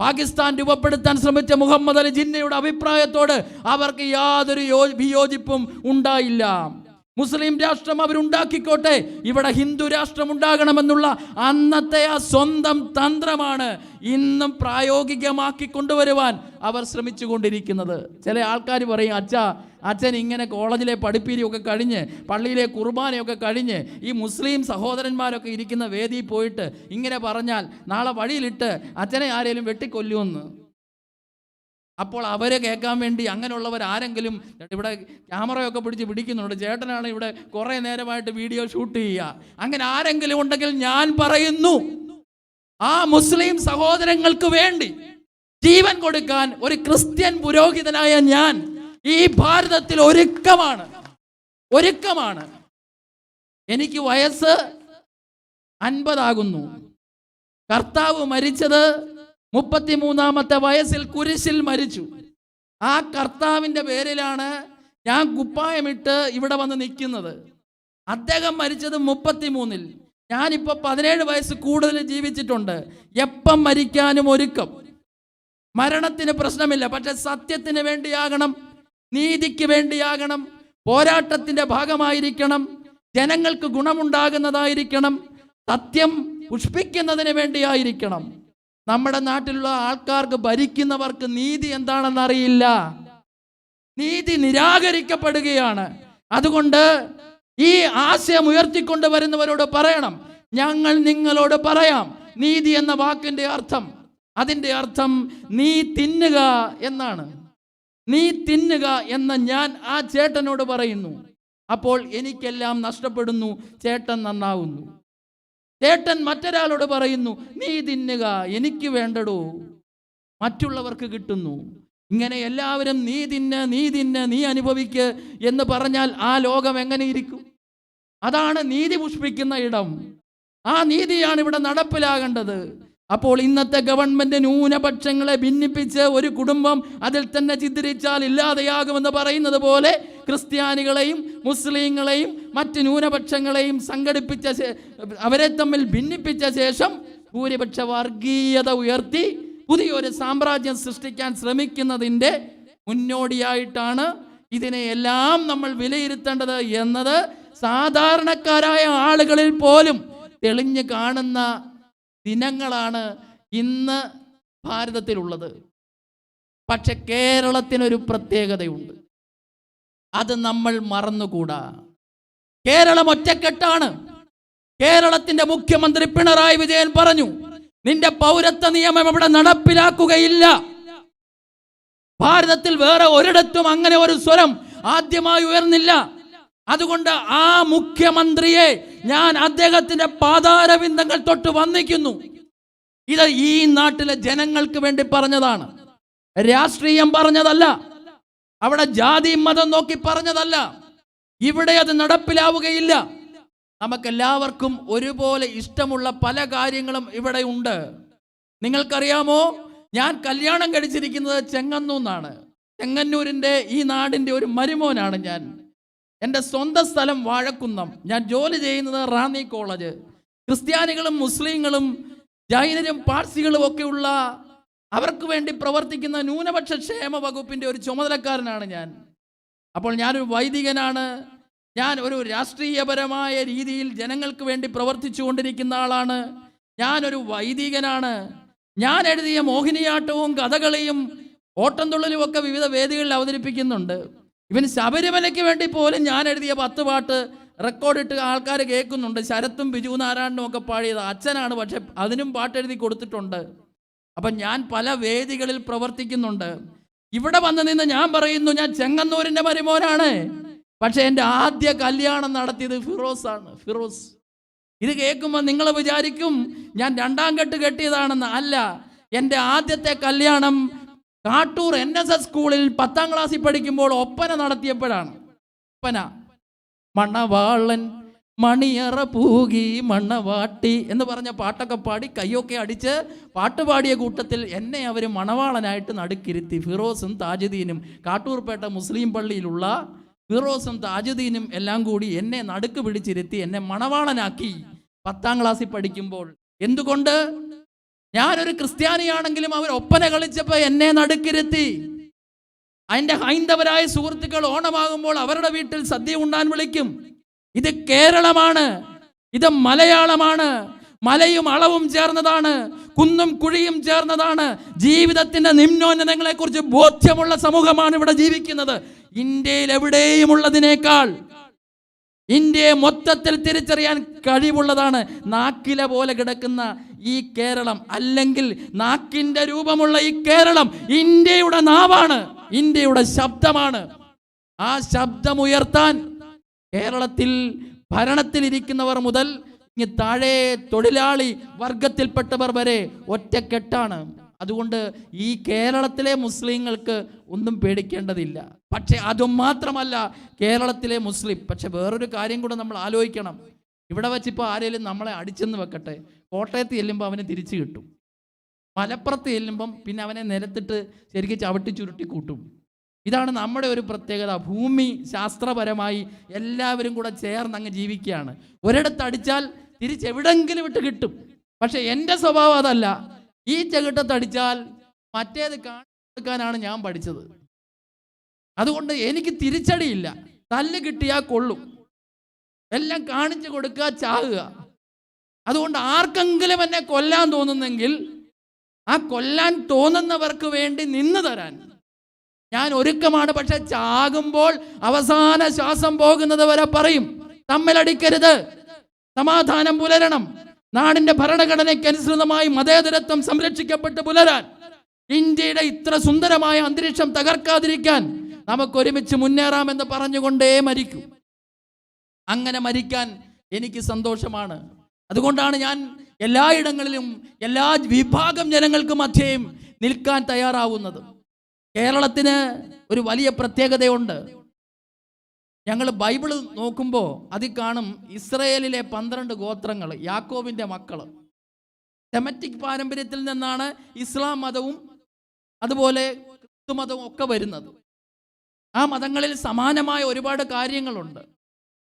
പാകിസ്ഥാൻ രൂപപ്പെടുത്താൻ ശ്രമിച്ച മുഹമ്മദ് അലി ജിന്നയുടെ അഭിപ്രായത്തോട് അവർക്ക് യാതൊരു വിയോജിപ്പും ഉണ്ടായില്ല. മുസ്ലിം രാഷ്ട്രം അവരുണ്ടാക്കിക്കോട്ടെ. ഇവിടെ ഹിന്ദു രാഷ്ട്രം ഉണ്ടാകണമെന്നുള്ള അന്നത്തെ ആ സ്വന്തം തന്ത്രമാണ് ഇന്നും പ്രായോഗികമാക്കി കൊണ്ടുവരുവാൻ അവർ ശ്രമിച്ചു കൊണ്ടിരിക്കുന്നത് ചില ആൾക്കാർ പറയും അച്ഛ അച്ഛൻ ഇങ്ങനെ കോളേജിലെ പഠിപ്പീരിയൊക്കെ കഴിഞ്ഞ് പള്ളിയിലെ കുർബാനയൊക്കെ കഴിഞ്ഞ് ഈ മുസ്ലിം സഹോദരന്മാരൊക്കെ ഇരിക്കുന്ന വേദിയിൽ പോയിട്ട് ഇങ്ങനെ പറഞ്ഞാൽ നാളെ വഴിയിലിട്ട് അച്ഛനെ ആരെങ്കിലും വെട്ടിക്കൊല്ലുമെന്ന്. അപ്പോൾ അവരെ കേൾക്കാൻ വേണ്ടി അങ്ങനെയുള്ളവർ ആരെങ്കിലും ഇവിടെ ക്യാമറയൊക്കെ പിടിച്ച് പിടിക്കുന്നുണ്ട്. ചേട്ടനാണ് ഇവിടെ കുറേ നേരമായിട്ട് വീഡിയോ ഷൂട്ട് ചെയ്യുക. അങ്ങനെ ആരെങ്കിലും ഉണ്ടെങ്കിൽ ഞാൻ പറയുന്നു. ആ മുസ്ലിം സഹോദരങ്ങൾക്ക് വേണ്ടി ജീവൻ കൊടുക്കാൻ ഒരു ക്രിസ്ത്യൻ പുരോഹിതനായ ഞാൻ ഈ ഭാരതത്തിൽ ഒരുക്കമാണ്. ഒരുക്കമാണ്. എനിക്ക് വയസ്സ് അൻപതാകുന്നു. കർത്താവ് മരിച്ചത് മുപ്പത്തിമൂന്നാമത്തെ വയസ്സിൽ കുരിശിൽ മരിച്ചു. ആ കർത്താവിന്റെ പേരിലാണ് ഞാൻ കുപ്പായമിട്ട് ഇവിടെ വന്ന് നിൽക്കുന്നത്. അദ്ദേഹം മരിച്ചത് മുപ്പത്തിമൂന്നിൽ. ഞാനിപ്പോൾ പതിനേഴ് വയസ്സ് കൂടുതൽ ജീവിച്ചിട്ടുണ്ട്. എപ്പം മരിക്കാനും ഒരുക്കം. മരണത്തിന് പ്രശ്നമില്ല. പക്ഷെ സത്യത്തിന് വേണ്ടിയാകണം. നീതിക്ക് വേണ്ടിയാകണം. പോരാട്ടത്തിന്റെ ഭാഗമായിരിക്കണം. ജനങ്ങൾക്ക് ഗുണമുണ്ടാകുന്നതായിരിക്കണം. സത്യം പുഷ്പിക്കുന്നതിന് വേണ്ടിയായിരിക്കണം. നമ്മുടെ നാട്ടിലുള്ള ആൾക്കാർക്ക് ഭരിക്കുന്നവർക്ക് നീതി എന്താണെന്ന് അറിയില്ല നീതി നിരാകരിക്കപ്പെടുകയാണ്. അതുകൊണ്ട് ഈ ആശയം ഉയർത്തിക്കൊണ്ട് വരുന്നവരോട് പറയണം. ഞങ്ങൾ നിങ്ങളോട് പറയാം. നീതി എന്ന വാക്കിന്റെ അർത്ഥം. അതിന്റെ അർത്ഥം നീ തിന്നുക എന്നാണ്. നീ തിന്നുക എന്ന ഞാൻ ആ ചേട്ടനോട് പറയുന്നു. അപ്പോൾ എനിക്കെല്ലാം നഷ്ടപ്പെടുന്നു. ചേട്ടൻ നന്നാവുന്നു. ചേട്ടൻ മറ്റൊരാളോട് പറയുന്നു നീ തിന്നുക എനിക്ക് വേണ്ടടോ. മറ്റുള്ളവർക്ക് കിട്ടുന്നു. ഇങ്ങനെ എല്ലാവരും നീ തിന്ന് നീ തിന്ന് നീ അനുഭവിക്ക് എന്ന് പറഞ്ഞാൽ ആ ലോകം എങ്ങനെ ഇരിക്കും? അതാണ് നീതി പുഷ്പിക്കുന്ന ഇടം. ആ നീതിയാണ് ഇവിടെ നടപ്പിലാകേണ്ടത്. അപ്പോൾ ഇന്നത്തെ ഗവൺമെന്റ് ന്യൂനപക്ഷങ്ങളെ ഭിന്നിപ്പിച്ച് ഒരു കുടുംബം അതിൽ തന്നെ ചിത്രിച്ചാൽ ഇല്ലാതെയാകുമെന്ന് പറയുന്നത് പോലെ ക്രിസ്ത്യാനികളെയും മുസ്ലിങ്ങളെയും മറ്റ് ന്യൂനപക്ഷങ്ങളെയും സംഘടിപ്പിച്ച അവരെ തമ്മിൽ ഭിന്നിപ്പിച്ച ശേഷം ഭൂരിപക്ഷ വർഗീയത ഉയർത്തി പുതിയൊരു സാമ്രാജ്യം സൃഷ്ടിക്കാൻ ശ്രമിക്കുന്നതിന്റെ മുന്നോടിയായിട്ടാണ് ഇതിനെ എല്ലാം നമ്മൾ വിലയിരുത്തേണ്ടത് എന്നത് സാധാരണക്കാരായ ആളുകളിൽ പോലും തെളിഞ്ഞു കാണുന്ന ദിനങ്ങളാണ് ഇന്ന് ഭാരതത്തിലുള്ളത്. പക്ഷെ കേരളത്തിനൊരു പ്രത്യേകതയുണ്ട്. അത് നമ്മൾ മറന്നുകൂടാ. കേരളം ഒറ്റക്കെട്ടാണ്. കേരളത്തിന്റെ മുഖ്യമന്ത്രി പിണറായി വിജയൻ പറഞ്ഞു നിന്റെ പൗരത്വ നിയമം ഇവിടെ നടപ്പിലാക്കുകയില്ല. ഭാരതത്തിൽ വേറെ ഒരിടത്തും അങ്ങനെ ഒരു സ്വരം ആദ്യമായി ഉയർന്നില്ല. അതുകൊണ്ട് ആ മുഖ്യമന്ത്രിയെ ഞാൻ അദ്ദേഹത്തിന്റെ പാതാരവിന്ദങ്ങൾ തൊട്ട് വന്നിക്കുന്നു ഇത് ഈ നാട്ടിലെ ജനങ്ങൾക്ക് വേണ്ടി പറഞ്ഞതാണ്. രാഷ്ട്രീയം പറഞ്ഞതല്ല. അവിടെ ജാതി മതം നോക്കി പറഞ്ഞതല്ല. ഇവിടെ അത് നടപ്പിലാവുകയില്ല. നമുക്കെല്ലാവർക്കും ഒരുപോലെ ഇഷ്ടമുള്ള പല കാര്യങ്ങളും ഇവിടെ ഉണ്ട്. നിങ്ങൾക്കറിയാമോ? ഞാൻ കല്യാണം കഴിച്ചിരിക്കുന്നത് ചെങ്ങന്നൂന്നാണ്. ചെങ്ങന്നൂരിന്റെ ഈ നാടിന്റെ ഒരു മരുമോനാണ് ഞാൻ. എന്റെ സ്വന്തം സ്ഥലം വാഴക്കുന്നം. ഞാൻ ജോലി ചെയ്യുന്നത് റാന്നി കോളേജ്. ക്രിസ്ത്യാനികളും മുസ്ലിങ്ങളും ജൈനരും പാഴ്സികളും ഒക്കെയുള്ള അവർക്ക് വേണ്ടി പ്രവർത്തിക്കുന്ന ന്യൂനപക്ഷ ക്ഷേമ വകുപ്പിന്റെ ഒരു ചുമതലക്കാരനാണ് ഞാൻ. അപ്പോൾ ഞാനൊരു വൈദികനാണ്. ഞാൻ ഒരു രാഷ്ട്രീയപരമായ രീതിയിൽ ജനങ്ങൾക്ക് വേണ്ടി പ്രവർത്തിച്ചു കൊണ്ടിരിക്കുന്ന ആളാണ്. ഞാനൊരു വൈദികനാണ്. ഞാൻ എഴുതിയ മോഹിനിയാട്ടവും കഥകളിയും ഓട്ടംതുള്ളലും ഒക്കെ വിവിധ വേദികളിൽ അവതരിപ്പിക്കുന്നുണ്ട്. ഇവൻ ശബരിമലയ്ക്ക് വേണ്ടി പോലും ഞാൻ എഴുതിയ പത്ത് പാട്ട് റെക്കോർഡിട്ട് ആൾക്കാർ കേൾക്കുന്നുണ്ട്. ശരത്തും ബിജു നാരായണനും ഒക്കെ പാടിയത് അച്ഛനാണ്. പക്ഷെ അതിനും പാട്ട് എഴുതി കൊടുത്തിട്ടുണ്ട്. അപ്പം ഞാൻ പല വേദികളിൽ പ്രവർത്തിക്കുന്നുണ്ട്. ഇവിടെ വന്ന് നിന്ന് ഞാൻ പറയുന്നു ഞാൻ ചെങ്ങന്നൂരിന്റെ മരുമോനാണ്. പക്ഷെ എന്റെ ആദ്യ കല്യാണം നടത്തിയത് ഫിറോസ് ആണ്. ഫിറോസ്. ഇത് കേൾക്കുമ്പോൾ നിങ്ങൾ വിചാരിക്കും ഞാൻ രണ്ടാം കെട്ട് കെട്ടിയതാണെന്ന്. അല്ല എന്റെ ആദ്യത്തെ കല്യാണം കാട്ടൂർ എൻ എസ് എസ് സ്കൂളിൽ പത്താം ക്ലാസ്സിൽ പഠിക്കുമ്പോൾ ഒപ്പന നടത്തിയപ്പോഴാണ്. ഒപ്പന. മണവാളൻ മണിയറ പൂകി മണ്ണവാട്ടി എന്ന് പറഞ്ഞ പാട്ടൊക്കെ പാടി കയ്യൊക്കെ അടിച്ച് പാട്ടുപാടിയ കൂട്ടത്തിൽ എന്നെ അവർ മണവാളനായിട്ട് നടുക്കിരുത്തി. ഫിറോസും താജുദ്ദീനും കാട്ടൂർപേട്ട മുസ്ലിം പള്ളിയിലുള്ള ഫിറോസും താജുദ്ദീനും എല്ലാം കൂടി എന്നെ നടുക്ക് പിടിച്ചിരുത്തി എന്നെ മണവാളനാക്കി. പത്താം ക്ലാസ്സിൽ പഠിക്കുമ്പോൾ. എന്തുകൊണ്ട്? ഞാനൊരു ക്രിസ്ത്യാനിയാണെങ്കിലും അവർ ഒപ്പന കളിച്ചപ്പോൾ എന്നെ നടുക്കിരുത്തി. അതിന്റെ ഹൈന്ദവരായ സുഹൃത്തുക്കൾ ഓണമാകുമ്പോൾ അവരുടെ വീട്ടിൽ സദ്യ ഉണ്ടാൻ വിളിക്കും. ഇത് കേരളമാണ്. ഇത് മലയാളമാണ്. മലയും അളവും ചേർന്നതാണ്. കുന്നും കുഴിയും ചേർന്നതാണ്. ജീവിതത്തിന്റെ നിമ്നോന്നതങ്ങളെ കുറിച്ച് ബോധ്യമുള്ള സമൂഹമാണ് ഇവിടെ ജീവിക്കുന്നത്. ഇന്ത്യയിൽ എവിടെയും ഉള്ളതിനേക്കാൾ ഇന്ത്യയെ മൊത്തത്തിൽ തിരിച്ചറിയാൻ കഴിവുള്ളതാണ്. നാക്കില പോലെ കിടക്കുന്ന ഈ കേരളം അല്ലെങ്കിൽ നാക്കിന്റെ രൂപമുള്ള ഈ കേരളം ഇന്ത്യയുടെ നാവാണ് ഇന്ത്യയുടെ ശബ്ദമാണ്. ആ ശബ്ദമുയർത്താൻ കേരളത്തിൽ ഭരണത്തിലിരിക്കുന്നവർ മുതൽ ഇനി താഴെ തൊഴിലാളി വർഗത്തിൽപ്പെട്ടവർ വരെ ഒറ്റക്കെട്ടാണ്. അതുകൊണ്ട് ഈ കേരളത്തിലെ മുസ്ലിങ്ങൾക്ക് ഒന്നും പേടിക്കേണ്ടതില്ല. പക്ഷെ അതും മാത്രമല്ല കേരളത്തിലെ മുസ്ലിം. പക്ഷെ വേറൊരു കാര്യം കൂടെ നമ്മൾ ആലോചിക്കണം. ഇവിടെ വെച്ചിപ്പോൾ ആരെങ്കിലും നമ്മളെ അടിച്ചെന്ന് വെക്കട്ടെ. കോട്ടയത്ത് ചെല്ലുമ്പോൾ അവന് തിരിച്ചു കിട്ടും. മലപ്പുറത്ത് ചെല്ലുമ്പം പിന്നെ അവനെ നിരത്തിട്ട് ശരിക്കും ചവിട്ടി ചുരുട്ടി കൂട്ടും. ഇതാണ് നമ്മുടെ ഒരു പ്രത്യേകത. ഭൂമി ശാസ്ത്രപരമായി എല്ലാവരും കൂടെ ചേർന്ന് അങ്ങ് ജീവിക്കുകയാണ്. ഒരിടത്ത് അടിച്ചാൽ തിരിച്ചെവിടെങ്കിലും വിട്ട് കിട്ടും. പക്ഷെ എന്റെ സ്വഭാവം അതല്ല. ഈ ചകിട്ടത്തടിച്ചാൽ മറ്റേത് കാണിക്കാനാണ് ഞാൻ പഠിച്ചത്. അതുകൊണ്ട് എനിക്ക് തിരിച്ചടിയില്ല. തല്ല് കിട്ടിയാൽ കൊള്ളും. എല്ലാം കാണിച്ചു കൊടുക്കുക ചാകുക. അതുകൊണ്ട് ആർക്കെങ്കിലും എന്നെ കൊല്ലാൻ തോന്നുന്നെങ്കിൽ ആ കൊല്ലാൻ തോന്നുന്നവർക്ക് വേണ്ടി നിന്ന് തരാൻ. ഞാൻ ഒരുക്കമാണ് പക്ഷെ ചാകുമ്പോൾ അവസാന ശ്വാസം പോകുന്നത് വരെ പറയും തമ്മിലടിക്കരുത്. സമാധാനം പുലരണം. നാടിന്റെ ഭരണഘടനയ്ക്ക് അനുസൃതമായി മതേതരത്വം സംരക്ഷിക്കപ്പെട്ട് പുലരാൻ. ഇന്ത്യയുടെ ഇത്ര സുന്ദരമായ അന്തരീക്ഷം തകർക്കാതിരിക്കാൻ നമുക്ക് ഒരുമിച്ച് മുന്നേറാമെന്ന് പറഞ്ഞുകൊണ്ടേ മരിക്കൂ. അങ്ങനെ മരിക്കാൻ എനിക്ക് സന്തോഷമാണ്. അതുകൊണ്ടാണ് ഞാൻ എല്ലായിടങ്ങളിലും എല്ലാ വിഭാഗം ജനങ്ങൾക്കും മധ്യയും നിൽക്കാൻ തയ്യാറാവുന്നത്. കേരളത്തിന് ഒരു വലിയ പ്രത്യേകതയുണ്ട്. ഞങ്ങൾ ബൈബിൾ നോക്കുമ്പോൾ അതിൽ കാണും ഇസ്രയേലിലെ പന്ത്രണ്ട് ഗോത്രങ്ങൾ യാക്കോബിന്റെ മക്കൾ സെമറ്റിക് പാരമ്പര്യത്തിൽ നിന്നാണ് ഇസ്ലാം മതവും അതുപോലെ ക്രിസ്തു മതവും ഒക്കെ വരുന്നത്. ആ മതങ്ങളിൽ സമാനമായ ഒരുപാട് കാര്യങ്ങളുണ്ട്.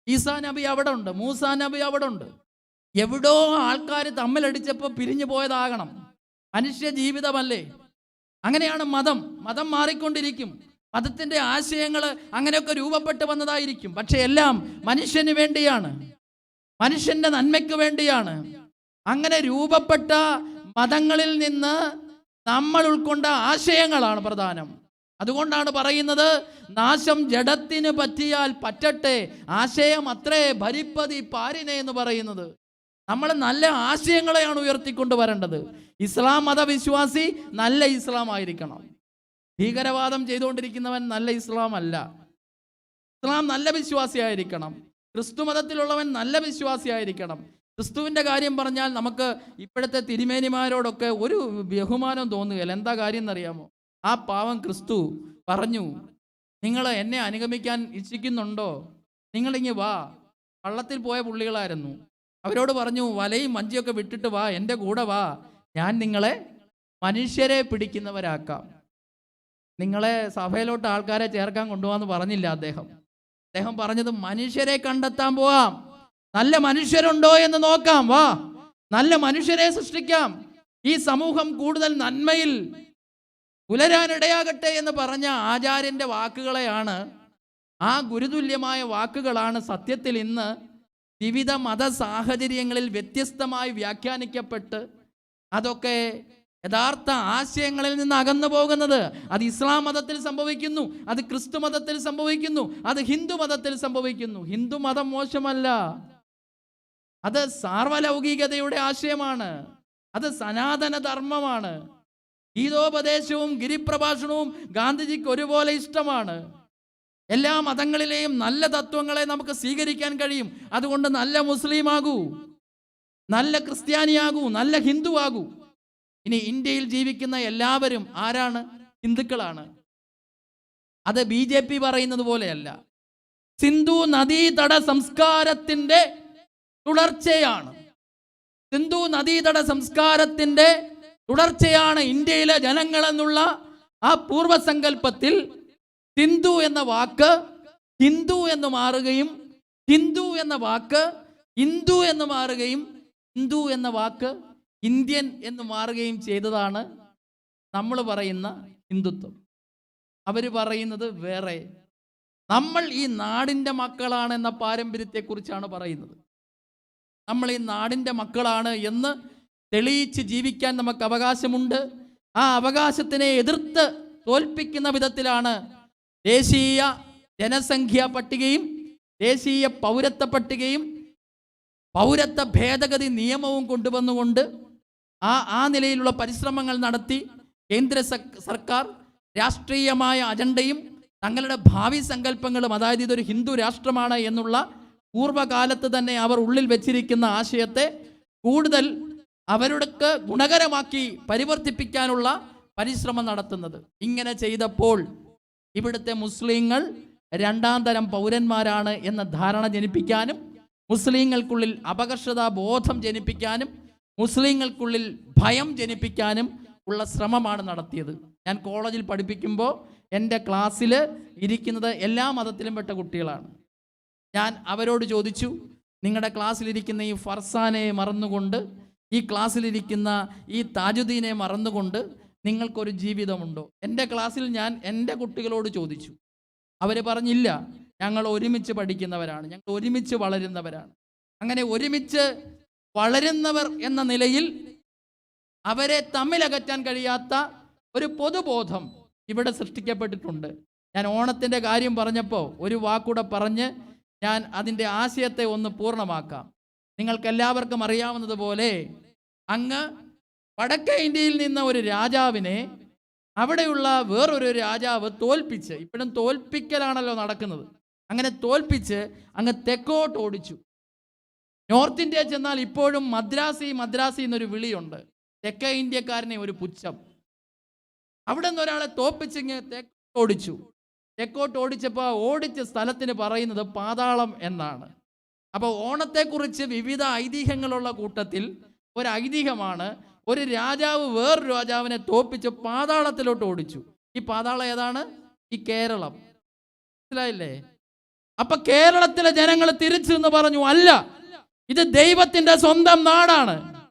ഈസാ നബി അവിടെ ഉണ്ട് മൂസാ നബി അവിടെ ഉണ്ട്. എവിടോ ആൾക്കാർ തമ്മിലടിച്ചപ്പോൾ പിരിഞ്ഞു പോയതാകണം. മനുഷ്യ ജീവിതമല്ലേ? അങ്ങനെയാണ് മതം. മതം മാറിക്കൊണ്ടിരിക്കും. മതത്തിന്റെ ആശയങ്ങൾ അങ്ങനെയൊക്കെ രൂപപ്പെട്ട് വന്നതായിരിക്കും. പക്ഷെ എല്ലാം മനുഷ്യന് വേണ്ടിയാണ്. മനുഷ്യന്റെ നന്മയ്ക്ക് വേണ്ടിയാണ്. അങ്ങനെ രൂപപ്പെട്ട മതങ്ങളിൽ നിന്ന് നമ്മൾ ഉൾക്കൊണ്ട ആശയങ്ങളാണ് പ്രധാനം. അതുകൊണ്ടാണ് പറയുന്നത് നാശം ജഡത്തിന് പറ്റിയാൽ പറ്റട്ടെ ആശയം അത്രേ ഭരിപ്പതി പാരിനെ എന്ന് പറയുന്നത്. നമ്മൾ നല്ല ആശയങ്ങളെയാണ് ഉയർത്തിക്കൊണ്ട് വരേണ്ടത്. ഇസ്ലാം മതവിശ്വാസി നല്ല ഇസ്ലാം ആയിരിക്കണം. ഭീകരവാദം ചെയ്തുകൊണ്ടിരിക്കുന്നവൻ നല്ല ഇസ്ലാം അല്ല. ഇസ്ലാം നല്ല വിശ്വാസിയായിരിക്കണം ക്രിസ്തു മതത്തിലുള്ളവൻ നല്ല വിശ്വാസിയായിരിക്കണം ക്രിസ്തുവിന്റെ കാര്യം പറഞ്ഞാൽ നമുക്ക് ഇപ്പോഴത്തെ തിരുമേനിമാരോടൊക്കെ ഒരു ബഹുമാനം തോന്നുകയില്ല. എന്താ കാര്യം എന്നറിയാമോ? ആ പാവം ക്രിസ്തു പറഞ്ഞു നിങ്ങൾ എന്നെ അനുഗമിക്കാൻ ഇച്ഛിക്കുന്നുണ്ടോ? നിങ്ങളിങ്ങി വാ. വള്ളത്തിൽ പോയ പുള്ളികളായിരുന്നു. അവരോട് പറഞ്ഞു വലയും മഞ്ചിയൊക്കെ വിട്ടിട്ട് വാ എന്റെ കൂടെ വാ. ഞാൻ നിങ്ങളെ മനുഷ്യരെ പിടിക്കുന്നവരാക്കാം. നിങ്ങളെ സഭയിലോട്ട് ആൾക്കാരെ ചേർക്കാൻ കൊണ്ടുപോകാന്ന് പറഞ്ഞില്ല അദ്ദേഹം. അദ്ദേഹം പറഞ്ഞത് മനുഷ്യരെ കണ്ടെത്താൻ പോവാം. നല്ല മനുഷ്യരുണ്ടോ എന്ന് നോക്കാം. വാ. നല്ല മനുഷ്യരെ സൃഷ്ടിക്കാം. ഈ സമൂഹം കൂടുതൽ നന്മയിൽ പുലരാനിടയാകട്ടെ എന്ന് പറഞ്ഞ ആചാര്യന്റെ വാക്കുകളെയാണ് ആ ഗുരുതുല്യമായ വാക്കുകളാണ് സത്യത്തിൽ ഇന്ന് വിവിധ മത സാഹചര്യങ്ങളിൽ വ്യത്യസ്തമായി വ്യാഖ്യാനിക്കപ്പെട്ട് അതൊക്കെ യഥാർത്ഥ ആശയങ്ങളിൽ നിന്ന് അകന്നു പോകുന്നത്. അത് ഇസ്ലാം മതത്തിൽ സംഭവിക്കുന്നു അത് ക്രിസ്തു മതത്തിൽ സംഭവിക്കുന്നു അത് ഹിന്ദു മതത്തിൽ സംഭവിക്കുന്നു. ഹിന്ദു മതം മോശമല്ല. അത് സാർവലൗകികതയുടെ ആശയമാണ്. അത് സനാതന ധർമ്മമാണ് ഗീതോപദേശവും ഗിരിപ്രഭാഷണവും ഗാന്ധിജിക്ക് ഒരുപോലെ ഇഷ്ടമാണ്. എല്ലാ മതങ്ങളിലെയും നല്ല തത്വങ്ങളെ നമുക്ക് സ്വീകരിക്കാൻ കഴിയും. അതുകൊണ്ട് നല്ല മുസ്ലിം ആകൂ നല്ല ക്രിസ്ത്യാനിയാകൂ. നല്ല ഹിന്ദു ആകൂ ഇനി ഇന്ത്യയിൽ ജീവിക്കുന്ന എല്ലാവരും ആരാണ്? ഹിന്ദുക്കളാണ്. അത് ബി ജെ പി പറയുന്നത് പോലെയല്ല. സിന്ധു നദീതട സംസ്കാരത്തിന്റെ തുടർച്ചയാണ്. സിന്ധു നദീതട സംസ്കാരത്തിന്റെ തുടർച്ചയാണ് ഇന്ത്യയിലെ ജനങ്ങളെന്നുള്ള ആ പൂർവസങ്കല്പത്തിൽ സിന്ധു എന്ന വാക്ക് ഹിന്ദു എന്ന് മാറുകയും ഹിന്ദു എന്ന വാക്ക് ഹിന്ദു എന്ന് മാറുകയും ഹിന്ദു എന്ന വാക്ക് ഇന്ത്യൻ എന്ന് മാറുകയും ചെയ്തതാണ് നമ്മൾ പറയുന്ന ഹിന്ദുത്വം. അവർ പറയുന്നത് വേറെ. നമ്മൾ ഈ നാടിന്റെ മക്കളാണ് എന്ന പാരമ്പര്യത്തെക്കുറിച്ചാണ് പറയുന്നത്. നമ്മൾ ഈ നാടിന്റെ മക്കളാണ് എന്ന് തെളിയിച്ച് ജീവിക്കാൻ നമുക്ക് അവകാശമുണ്ട്. ആ അവകാശത്തിനെ എതിർത്ത് തോൽപ്പിക്കുന്ന വിധത്തിലാണ് ദേശീയ ജനസംഖ്യാ പട്ടികയും ദേശീയ പൗരത്വ പട്ടികയും പൗരത്വ ഭേദഗതി നിയമവും കൊണ്ടുവന്നുകൊണ്ട് ആ ആ നിലയിലുള്ള പരിശ്രമങ്ങൾ നടത്തി കേന്ദ്ര സർ- സർക്കാർ രാഷ്ട്രീയമായ അജണ്ടയും തങ്ങളുടെ ഭാവി സങ്കല്പങ്ങളും അതായത് ഇതൊരു ഹിന്ദു രാഷ്ട്രമാണ് എന്നുള്ള പൂർവകാലത്ത് തന്നെ അവർ ഉള്ളിൽ വെച്ചിരിക്കുന്ന ആശയത്തെ കൂടുതൽ അവരുടെ ഗുണകരമാക്കി പരിവർത്തിപ്പിക്കാനുള്ള പരിശ്രമം നടത്തുന്നത്. ഇങ്ങനെ ചെയ്തപ്പോൾ ഇവിടുത്തെ മുസ്ലിങ്ങൾ രണ്ടാം തരം പൗരന്മാരാണ് എന്ന ധാരണ ജനിപ്പിക്കാനും മുസ്ലിങ്ങൾക്കുള്ളിൽ അപകർഷതാ ബോധം ജനിപ്പിക്കാനും മുസ്ലിങ്ങൾക്കുള്ളിൽ ഭയം ജനിപ്പിക്കാനും ഉള്ള ശ്രമമാണ് നടത്തിയത്. ഞാൻ കോളേജിൽ പഠിപ്പിക്കുമ്പോൾ എന്റെ ക്ലാസ്സിൽ ഇരിക്കുന്നത് എല്ലാ മതത്തിലും പെട്ട കുട്ടികളാണ്. ഞാൻ അവരോട് ചോദിച്ചു നിങ്ങളുടെ ക്ലാസ്സിലിരിക്കുന്ന ഈ ഫർസാനെ മറന്നുകൊണ്ട് ഈ ക്ലാസ്സിലിരിക്കുന്ന ഈ താജുദ്ദീനെ മറന്നുകൊണ്ട് നിങ്ങൾക്കൊരു ജീവിതമുണ്ടോ? എന്റെ ക്ലാസ്സിൽ ഞാൻ എന്റെ കുട്ടികളോട് ചോദിച്ചു. അവർ പറഞ്ഞില്ല ഞങ്ങൾ ഒരുമിച്ച് പഠിക്കുന്നവരാണ് ഞങ്ങൾ ഒരുമിച്ച് വളരുന്നവരാണ്. അങ്ങനെ ഒരുമിച്ച് വളരുന്നവർ എന്ന നിലയിൽ അവരെ തമ്മിലകറ്റാൻ കഴിയാത്ത ഒരു പൊതുബോധം ഇവിടെ സൃഷ്ടിക്കപ്പെട്ടിട്ടുണ്ട്. ഞാൻ ഓണത്തിന്റെ കാര്യം പറഞ്ഞപ്പോൾ ഒരു വാക്കൂടെ പറഞ്ഞ് ഞാൻ അതിന്റെ ആശയത്തെ ഒന്ന് പൂർണമാക്കാം. നിങ്ങൾക്കെല്ലാവർക്കും അറിയാവുന്നതുപോലെ അങ്ങ് വടക്കേ ഇന്ത്യയിൽ നിന്ന ഒരു രാജാവിനെ അവിടെയുള്ള വേറൊരു രാജാവ് തോൽപ്പിച്ച് ഇപ്പോഴും തോൽപ്പിക്കലാണല്ലോ നടക്കുന്നത്. അങ്ങനെ തോൽപ്പിച്ച് അങ്ങ് തെക്കോട്ട് ഓടിച്ചു. നോർത്ത് ഇന്ത്യ ചെന്നാൽ ഇപ്പോഴും മദ്രാസി മദ്രാസി എന്നൊരു വിളിയുണ്ട്. തെക്കേ ഇന്ത്യക്കാരനെ ഒരു പുച്ഛം. അവിടെ നിന്ന് ഒരാളെ തോപ്പിച്ചിങ്ങ് തെക്കോട്ട് ഓടിച്ചു. തെക്കോട്ട് ഓടിച്ചപ്പോൾ ഓടിച്ച സ്ഥലത്തിന് പറയുന്നത് പാതാളം എന്നാണ്. അപ്പോൾ ഓണത്തെക്കുറിച്ച് വിവിധ ഐതിഹ്യങ്ങളുള്ള കൂട്ടത്തിൽ ഒരു ഐതിഹ്യമാണ് ഒരു രാജാവ് വേറൊരു രാജാവിനെ തോപ്പിച്ച് പാതാളത്തിലോട്ട് ഓടിച്ചു. ഈ പാതാളം ഏതാണ്? ഈ കേരളം. മനസ്സിലായില്ലേ? അപ്പൊ കേരളത്തിലെ ജനങ്ങൾ തിരിച്ചു എന്ന് പറഞ്ഞു അല്ല ഇത് ദൈവത്തിന്റെ സ്വന്തം നാടാണ്.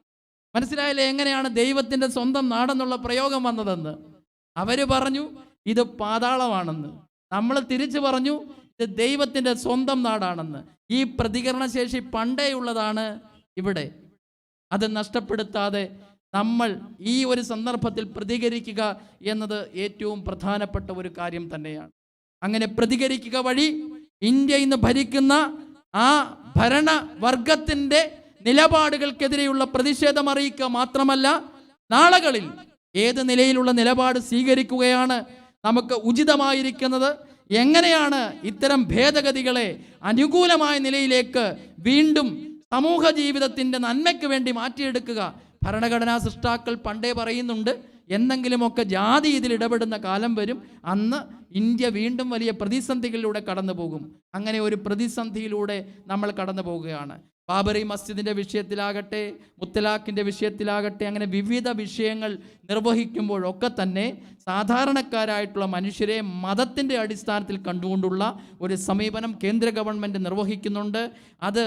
മനസ്സിലായില്ലേ? എങ്ങനെയാണ് ദൈവത്തിന്റെ സ്വന്തം നാടെന്നുള്ള പ്രയോഗം വന്നതെന്ന്? അവർ പറഞ്ഞു ഇത് പാതാളമാണെന്ന്. നമ്മൾ തിരിച്ചു പറഞ്ഞു ഇത് ദൈവത്തിന്റെ സ്വന്തം നാടാണെന്ന്. ഈ പ്രതികരണശേഷി പണ്ടേ ഉള്ളതാണ് ഇവിടെ. അത് നഷ്ടപ്പെടുത്താതെ നമ്മൾ ഈ ഒരു സന്ദർഭത്തിൽ പ്രതികരിക്കുക എന്നത് ഏറ്റവും പ്രധാനപ്പെട്ട ഒരു കാര്യം തന്നെയാണ്. അങ്ങനെ പ്രതികരിക്കുക വഴി ഇന്ത്യ ഇന്ന് ഭരിക്കുന്ന ആ ഭരണവർഗത്തിന്റെ നിലപാടുകൾക്കെതിരെയുള്ള പ്രതിഷേധം അറിയിക്കുക മാത്രമല്ല നാളുകളിൽ ഏത് നിലയിലുള്ള നിലപാട് സ്വീകരിക്കുകയാണ് നമുക്ക് ഉചിതമായിരിക്കുന്നത് എങ്ങനെയാണ് ഇത്തരം ഭേദഗതികളെ അനുകൂലമായ നിലയിലേക്ക് വീണ്ടും സമൂഹ ജീവിതത്തിന്റെ നന്മയ്ക്ക് വേണ്ടി മാറ്റിയെടുക്കുക? ഭരണഘടനാ സൃഷ്ടാക്കൾ പണ്ടേ പറയുന്നുണ്ട് എന്തെങ്കിലുമൊക്കെ ജാതി ഇതിൽ ഇടപെടുന്ന കാലം വരും. അന്ന് ഇന്ത്യ വീണ്ടും വലിയ പ്രതിസന്ധികളിലൂടെ കടന്നു പോകും അങ്ങനെ ഒരു പ്രതിസന്ധിയിലൂടെ നമ്മൾ കടന്നു പോവുകയാണ് ബാബറി മസ്ജിദിന്റെ വിഷയത്തിലാകട്ടെ മുത്തലാഖിന്റെ വിഷയത്തിലാകട്ടെ അങ്ങനെ വിവിധ വിഷയങ്ങൾ നിർവഹിക്കുമ്പോഴൊക്കെ തന്നെ സാധാരണക്കാരായിട്ടുള്ള മനുഷ്യരെ മതത്തിന്റെ അടിസ്ഥാനത്തിൽ കണ്ടുകൊണ്ടുള്ള ഒരു സമീപനം കേന്ദ്ര ഗവൺമെന്റ് നിർവഹിക്കുന്നുണ്ട്. അത്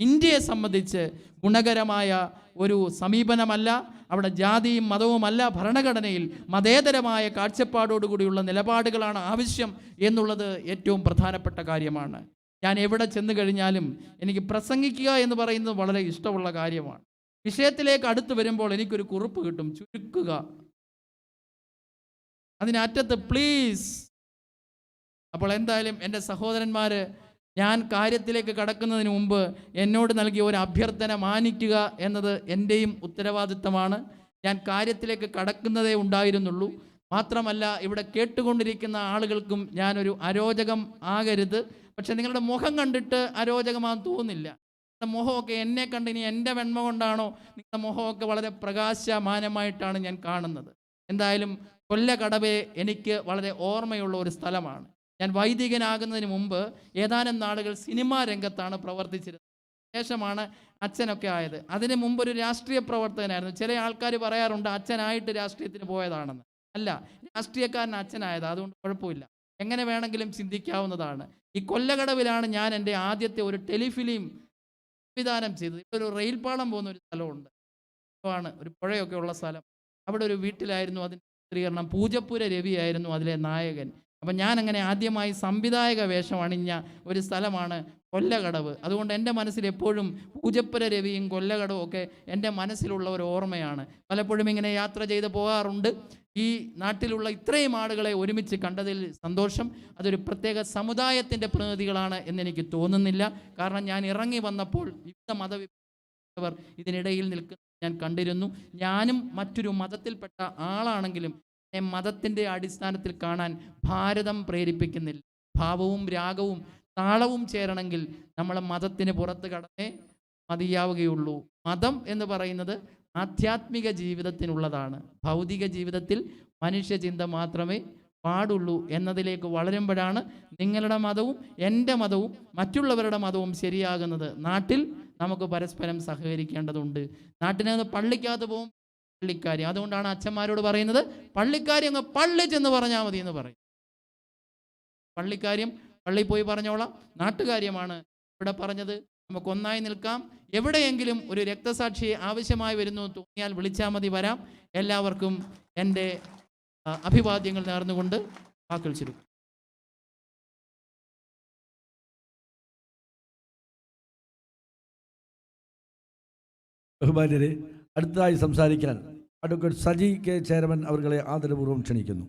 ഇന്ത്യയെ സംബന്ധിച്ച് ഗുണകരമായ ഒരു സമീപനമല്ല. അവിടെ ജാതിയും മതവുമല്ല ഭരണഘടനയിൽ മതേതരമായ കാഴ്ചപ്പാടോടുകൂടിയുള്ള നിലപാടുകളാണ് ആവശ്യം എന്നുള്ളത് ഏറ്റവും പ്രധാനപ്പെട്ട കാര്യമാണ്. ഞാൻ എവിടെ ചെന്ന് കഴിഞ്ഞാലും എനിക്ക് പ്രസംഗിക്കുക എന്ന് പറയുന്നത് വളരെ ഇഷ്ടമുള്ള കാര്യമാണ്. വിഷയത്തിലേക്ക് അടുത്ത് വരുമ്പോൾ എനിക്കൊരു കുറിപ്പ് കിട്ടും. ചുരുക്കുക. അതിനറ്റത്ത് പ്ലീസ് അപ്പോൾ എന്തായാലും എന്റെ സഹോദരന്മാർ ഞാൻ കാര്യത്തിലേക്ക് കടക്കുന്നതിന് മുമ്പ് എന്നോട് നൽകിയ ഒരു അഭ്യർത്ഥന മാനിക്കുക എന്നത് എന്റെയും ഉത്തരവാദിത്തമാണ്. ഞാൻ കാര്യത്തിലേക്ക് കടക്കുന്നതേ ഉണ്ടായിരുന്നുള്ളൂ. മാത്രമല്ല ഇവിടെ കേട്ടുകൊണ്ടിരിക്കുന്ന ആളുകൾക്കും ഞാനൊരു അരോചകം ആകരുത്. പക്ഷെ നിങ്ങളുടെ മുഖം കണ്ടിട്ട് അരോചകമാണെന്ന് തോന്നില്ല മുഖമൊക്കെ എന്നെ കണ്ട് ഇനി എന്റെ വെണ്മ കൊണ്ടാണോ? നിങ്ങളുടെ മുഖമൊക്കെ വളരെ പ്രകാശമാനമായിട്ടാണ് ഞാൻ കാണുന്നത്. എന്തായാലും കൊല്ലകടവേ എനിക്ക് വളരെ ഓർമ്മയുള്ള ഒരു സ്ഥലമാണ്. ഞാൻ വൈദികനാകുന്നതിന് മുമ്പ് ഏതാനും നാളുകൾ സിനിമാ രംഗത്താണ് പ്രവർത്തിച്ചിരുന്നത്. ശേഷമാണ് അച്ഛനൊക്കെ ആയത്. അതിന് മുമ്പ് ഒരു രാഷ്ട്രീയ പ്രവർത്തകനായിരുന്നു. ചില ആൾക്കാർ പറയാറുണ്ട് അച്ഛനായിട്ട് രാഷ്ട്രീയത്തിന് പോയതാണെന്ന്. അല്ല രാഷ്ട്രീയക്കാരൻ അച്ഛനായത് അതുകൊണ്ട് കുഴപ്പമില്ല. എങ്ങനെ വേണമെങ്കിലും ചിന്തിക്കാവുന്നതാണ്. ഈ കൊല്ലകടവിലാണ് ഞാൻ എന്റെ ആദ്യത്തെ ഒരു ടെലിഫിലിം സംവിധാനം ചെയ്തത്. ഇപ്പോൾ ഒരു റെയിൽപാളം പോകുന്ന ഒരു സ്ഥലമുണ്ട്. ആണ് ഒരു പുഴയൊക്കെ ഉള്ള സ്ഥലം. അവിടെ ഒരു വീട്ടിലായിരുന്നു അതിന്റെ ചിത്രീകരണം. പൂജപ്പുര രവിയായിരുന്നു അതിലെ നായകൻ. അപ്പം ഞാൻ അങ്ങനെ ആദ്യമായി സംവിധായക വേഷം അണിഞ്ഞ ഒരു സ്ഥലമാണ് കൊല്ലകടവ്. അതുകൊണ്ട് എന്റെ മനസ്സിൽ എപ്പോഴും പൂജപ്പുര രവിയും കൊല്ലകടവും ഒക്കെ എന്റെ മനസ്സിലുള്ള ഒരു ഓർമ്മയാണ്. പലപ്പോഴും ഇങ്ങനെ യാത്ര ചെയ്ത് പോകാറുണ്ട്. ഈ നാട്ടിലുള്ള ഇത്രയും ആളുകളെ ഒരുമിച്ച് കണ്ടതിൽ സന്തോഷം. അതൊരു പ്രത്യേക സമുദായത്തിന്റെ പ്രതിനിധികളാണ് എന്നെനിക്ക് തോന്നുന്നില്ല. കാരണം ഞാൻ ഇറങ്ങി വന്നപ്പോൾ വിവിധ മതവിഭാഗവർ ഇതിനിടയിൽ നിൽക്കുന്ന ഞാൻ കണ്ടിരുന്നു. ഞാനും മറ്റൊരു മതത്തിൽപ്പെട്ട ആളാണെങ്കിലും എന്നെ മതത്തിന്റെ അടിസ്ഥാനത്തിൽ കാണാൻ ഭാരതം പ്രേരിപ്പിക്കുന്നില്ല. ഭാവവും രാഗവും താളവും ചേരണമെങ്കിൽ നമ്മളെ മതത്തിന് പുറത്ത് കടന്നേ മതിയാവുകയുള്ളൂ. മതം എന്ന് പറയുന്നത് ആധ്യാത്മിക ജീവിതത്തിനുള്ളതാണ്. ഭൗതിക ജീവിതത്തിൽ മനുഷ്യചിന്ത മാത്രമേ പാടുള്ളൂ എന്നതിലേക്ക് വളരുമ്പോഴാണ് നിങ്ങളുടെ മതവും എന്റെ മതവും മറ്റുള്ളവരുടെ മതവും ശരിയാകുന്നത്. നാട്ടിൽ നമുക്ക് പരസ്പരം സഹകരിക്കേണ്ടതുണ്ട്. നാട്ടിനെ പള്ളിക്കകത്ത് പോകും പള്ളിക്കാരി. അതുകൊണ്ടാണ് അച്ഛന്മാരോട് പറയുന്നത് പള്ളിക്കാരി അങ്ങ് പള്ളി ചെന്ന് പറഞ്ഞാൽ മതി എന്ന് പറയും. പള്ളിക്കാര്യം പള്ളിയിൽ പോയി പറഞ്ഞോളാം. നാട്ടുകാര്യമാണ് ഇവിടെ പറഞ്ഞത്. നമുക്കൊന്നായി നിൽക്കാം. എവിടെയെങ്കിലും ഒരു രക്തസാക്ഷി ആവശ്യമായി വരുന്നു തോന്നിയാൽ വിളിച്ചാൽ മതി വരാം. എല്ലാവർക്കും എന്റെ അഭിവാദ്യങ്ങൾ നേർന്നുകൊണ്ട് വാക്കൾ ചുരുക്കും. ബഹുമാന്യരെ അടുത്തതായി സംസാരിക്കാൻ അഡ്വക്കേറ്റ് സജി കെ. ചെയർമാൻ അവരെ ആദരപൂർവം ക്ഷണിക്കുന്നു.